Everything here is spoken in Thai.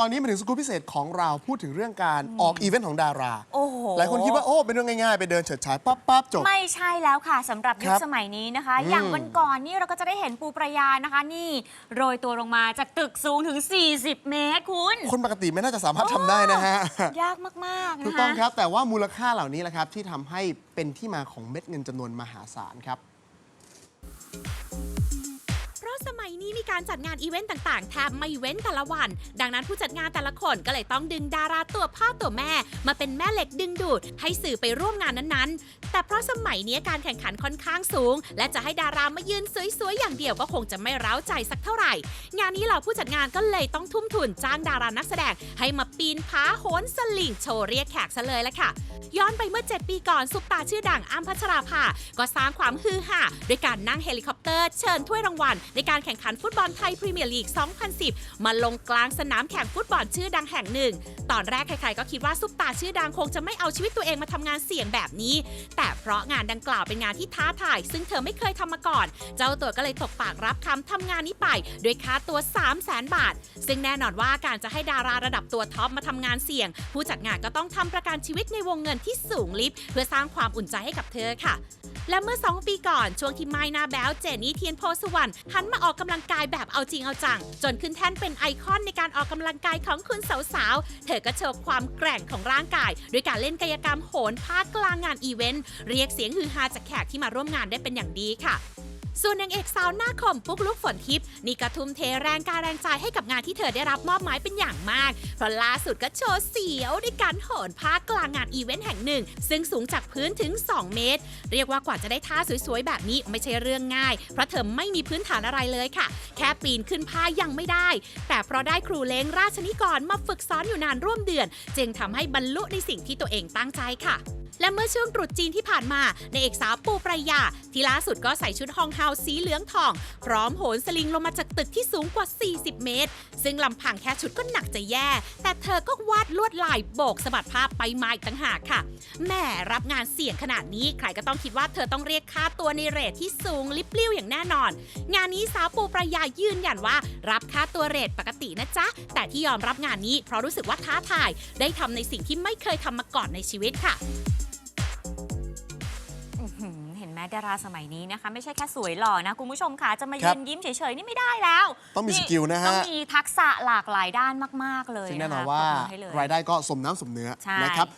ตอนนี้มาถึงสกู๊ปพิเศษของเราพูดถึงเรื่องการออกอีเวนต์ของดารา โอ้โหหลายคนคิดว่าโอ้เป็นเรื่องง่ายๆ ไปเดินเฉิดฉายปั๊บปั๊บจบ ไม่ใช่แล้วค่ะสำหรับยุครัคบสมัยนี้นะคะอืมอย่างวันก่อนนี่เราก็จะได้เห็นปูประยานะคะ นี่โรยตัวลงมาจากตึกสูงถึง 40 เมตรคุณ คนปกติไม่น่าจะสามารถทำได้นะฮะ ยากมาก ๆ นะคะ ถูกต้องครับ แต่ว่ามูลค่าเหล่านี้แหละครับ ที่ทำให้เป็นที่มาของเม็ดเงินจำนวนมหาศาลครับเพราะส มัยนี้มีการจัดงานอีเวนต์ต่างๆแทบไม่เว้นแต่ละวัน ดังนั้นผู้จัดงานแต่ละคนก็เลยต้องดึงดาราตัวพ่อตัวแม่ มาเป็นแม่เหล็กดึงดูด ให้สื่อไปร่วมงานนั้นๆ แต่เพราะสมัยนี้การแข่งขันค่อนข้างสูง และจะให้ดารามายืนสวยๆอย่างเดียวก็คงจะไม่ร้าใจสักเท่าไหร่ งานนี้เหล่าผู้จัดงานก็เลยต้องทุ่มทุนจ้างดารานักแสดง ให้มาปีนผาโหนสลิงโชว์เรียกแขกซะเลยละค่ะ ย้อนไปเมื่อ 7 ปีก่อนซุปตาชื่อดังอ้ำพัชราภาก็สร้างความฮือฮาด้วยการนั่งเฮลิคอปเตอร์เชิญถ้วยรางวัลในการแข่งขันฟุตบอลไทยพรีเมียร์ลีก 2010 มาลงกลางสนามแข่งฟุตบอลชื่อดังแห่งหนึ่ง ตอนแรกใครๆก็คิดว่าซุปตาชื่อดังคงจะไม่เอาชีวิตตัวเองมาทำงานเสี่ยงแบบนี้ แต่เพราะงานดังกล่าวเป็นงานที่ท้าทาย ซึ่งเธอไม่เคยทำมาก่อน เจ้าตัวก็เลยตกปากรับคำทำงานนี้ไปด้วยค่าตัว3 0 0แสนบาท ซึ่งแน่นอนว่าการจะให้ดาราระดับตัวท็อปมาทำงานเสี่ยง ผู้จัดงานก็ต้องทำประกันชีวิตในวงเงินที่สูงลิฟเพื่อสร้างความอุ่นใจให้กับเธอค่ะ และเมื่อ 2 ปีก่อนช่วงที่ไม้นาแบ๊วเจนี่เทียนโพสวรรณหันมาออกกำลังกายแบบเอาจริงเอาจัง จนขึ้นแท่นเป็นไอคอนในการออกกำลังกายของคุณสาวๆ เธอก็โชว์ความแกร่งของร่างกาย ด้วยการเล่นกายกรรมโหนภาคกลางงานอีเวนต์เรียกเสียงฮือฮาจากแขกที่มาร่วมงานได้เป็นอย่างดีค่ะ ส่วนนางเอกสาวหน้าคมปุ๊กลุกฝนทิพย์นี่ก็ทุ่มเทแรงกายแรงใจให้กับงานที่เธอได้รับมอบหมายเป็นอย่างมาก เพราะล่าสุดก็โชว์เสียวด้วยการโหนผ้ากลางงานอีเวนต์แห่งหนึ่ง ซึ่งสูงจากพื้นถึง 2 เมตร เรียกว่ากว่าจะได้ท่าสวยๆ แบบนี้ไม่ใช่เรื่องง่าย เพราะเธอไม่มีพื้นฐานอะไรเลยค่ะ แค่ปีนขึ้นผ้ายังไม่ได้ แต่เพราะได้ครูเล้งราชนิกรมาฝึกซ้อนอยู่นานร่วมเดือน จึงทำให้บรรลุในสิ่งที่ตัวเองตั้งใจค่ะและเมื่อช่วงตรุษจีนที่ผ่านมาในเอกสาวปูปรายา ที่ล่าสุดก็ใส่ชุดฮองเฮาสีเหลืองทอง พร้อมโหนสลิงลงมาจากตึกที่สูงกว่า 40 เมตร ซึ่งลำพังแค่ชุดก็หนักจะแย่ แต่เธอก็วาดลวดลายโบกสะบัดภาพไปมาอีกต่างหากค่ะแหม่รับงานเสี่ยงขนาดนี้ใครก็ต้องคิดว่าเธอต้องเรียกค่าตัวในเรทที่สูงลิบลิ่วอย่างแน่นอน งานนี้สาวปูปรายายืนยันว่า รับค่าตัวเรทปกตินะจ๊ะแต่ที่ยอมรับงานนี้เพราะรู้สึกว่าท้าทาย ได้ทำในสิ่งที่ไม่เคยทำมาก่อนในชีวิตค่ะ ดาราสมัยนี้นะคะ ไม่ใช่แค่สวยหล่อนะ คุณผู้ชมค่ะจะมาครัยืบนยิ้มเฉยๆ นี่ไม่ได้แล้วต้องมีสกิลนะฮะ ต้องมีทักษะหลากหลายด้านมาก ๆ เลยซึ่งแน่นะอนคะว่าปรบมือให้เลย รายได้ก็สมน้ำสมเนื้อใช่ นะครับ